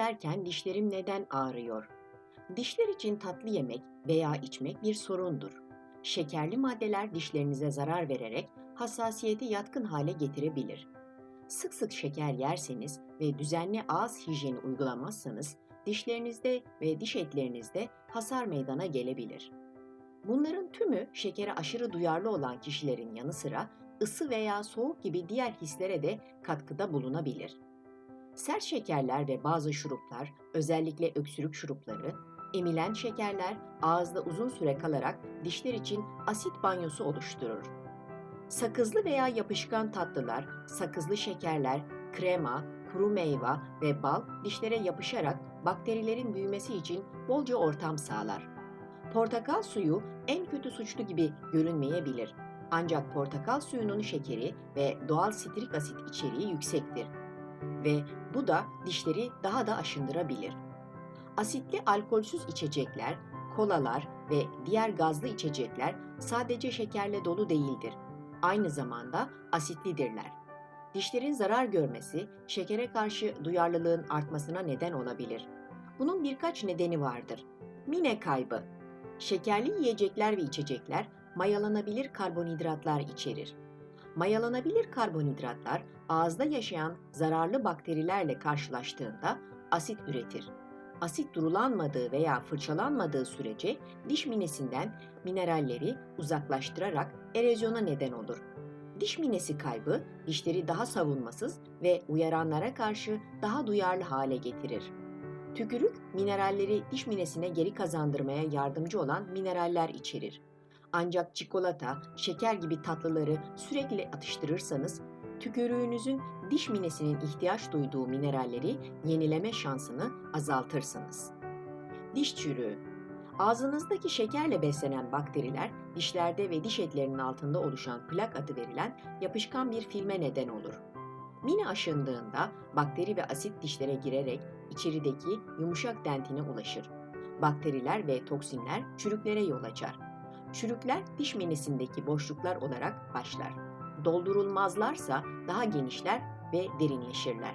yerken dişlerim neden ağrıyor? Dişler için tatlı yemek veya içmek bir sorundur. Şekerli maddeler dişlerinize zarar vererek hassasiyeti yatkın hale getirebilir. Sık sık şeker yerseniz ve düzenli ağız hijyeni uygulamazsanız dişlerinizde ve diş etlerinizde hasar meydana gelebilir. Bunların tümü şekere aşırı duyarlı olan kişilerin yanı sıra ısı veya soğuk gibi diğer hislere de katkıda bulunabilir. Sert şekerler ve bazı şuruplar, özellikle öksürük şurupları, emilen şekerler ağızda uzun süre kalarak dişler için asit banyosu oluşturur. Sakızlı veya yapışkan tatlılar, sakızlı şekerler, krema, kuru meyve ve bal dişlere yapışarak bakterilerin büyümesi için bolca ortam sağlar. Portakal suyu en kötü suçlu gibi görünmeyebilir. Ancak portakal suyunun şekeri ve doğal sitrik asit içeriği yüksektir ve bu da dişleri daha da aşındırabilir. Asitli alkolsüz içecekler, kolalar ve diğer gazlı içecekler sadece şekerle dolu değildir. Aynı zamanda asitlidirler. Dişlerin zarar görmesi şekere karşı duyarlılığın artmasına neden olabilir. Bunun birkaç nedeni vardır. Mine kaybı. Şekerli yiyecekler ve içecekler mayalanabilir karbonhidratlar içerir. Mayalanabilir karbonhidratlar ağızda yaşayan zararlı bakterilerle karşılaştığında asit üretir. Asit durulanmadığı veya fırçalanmadığı sürece diş minesinden mineralleri uzaklaştırarak erozyona neden olur. Diş minesi kaybı dişleri daha savunmasız ve uyaranlara karşı daha duyarlı hale getirir. Tükürük mineralleri diş minesine geri kazandırmaya yardımcı olan mineraller içerir. Ancak çikolata, şeker gibi tatlıları sürekli atıştırırsanız tükürüğünüzün diş minesinin ihtiyaç duyduğu mineralleri yenileme şansını azaltırsınız. Diş çürüğü Ağzınızdaki şekerle beslenen bakteriler dişlerde ve diş etlerinin altında oluşan plak adı verilen yapışkan bir filme neden olur. Mine aşındığında bakteri ve asit dişlere girerek içerideki yumuşak dentine ulaşır. Bakteriler ve toksinler çürüklere yol açar. Çürükler diş minesindeki boşluklar olarak başlar. Doldurulmazlarsa daha genişler ve derinleşirler.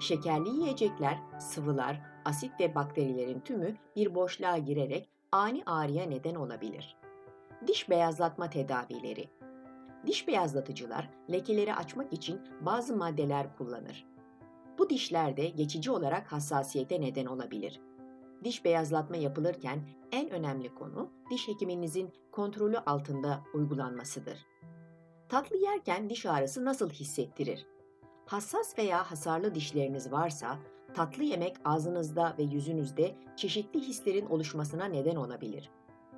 Şekerli yiyecekler, sıvılar, asit ve bakterilerin tümü bir boşluğa girerek ani ağrıya neden olabilir. Diş beyazlatma tedavileri Diş beyazlatıcılar lekeleri açmak için bazı maddeler kullanır. Bu dişlerde geçici olarak hassasiyete neden olabilir. Diş beyazlatma yapılırken en önemli konu diş hekiminizin kontrolü altında uygulanmasıdır. Tatlı yerken diş ağrısı nasıl hissettirir? Hassas veya hasarlı dişleriniz varsa tatlı yemek ağzınızda ve yüzünüzde çeşitli hislerin oluşmasına neden olabilir.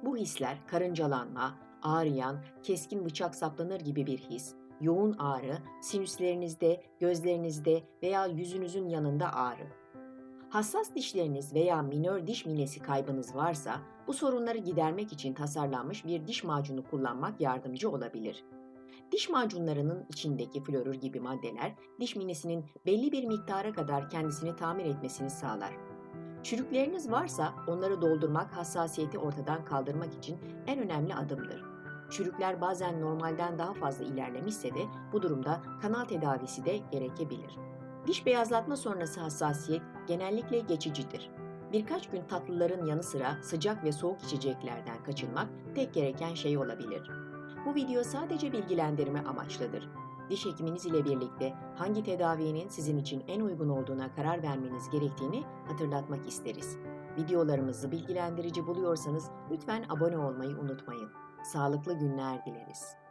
Bu hisler karıncalanma, ağrıyan, keskin bıçak saplanır gibi bir his, yoğun ağrı, sinüslerinizde, gözlerinizde veya yüzünüzün yanında ağrı. Hassas dişleriniz veya minör diş minesi kaybınız varsa bu sorunları gidermek için tasarlanmış bir diş macunu kullanmak yardımcı olabilir. Diş macunlarının içindeki florür gibi maddeler diş minesinin belli bir miktara kadar kendisini tamir etmesini sağlar. Çürükleriniz varsa onları doldurmak hassasiyeti ortadan kaldırmak için en önemli adımdır. Çürükler bazen normalden daha fazla ilerlemişse de bu durumda kanal tedavisi de gerekebilir. Diş beyazlatma sonrası hassasiyet genellikle geçicidir. Birkaç gün tatlıların yanı sıra sıcak ve soğuk içeceklerden kaçınmak tek gereken şey olabilir. Bu video sadece bilgilendirme amaçlıdır. Diş hekiminiz ile birlikte hangi tedavinin sizin için en uygun olduğuna karar vermeniz gerektiğini hatırlatmak isteriz. Videolarımızı bilgilendirici buluyorsanız lütfen abone olmayı unutmayın. Sağlıklı günler dileriz.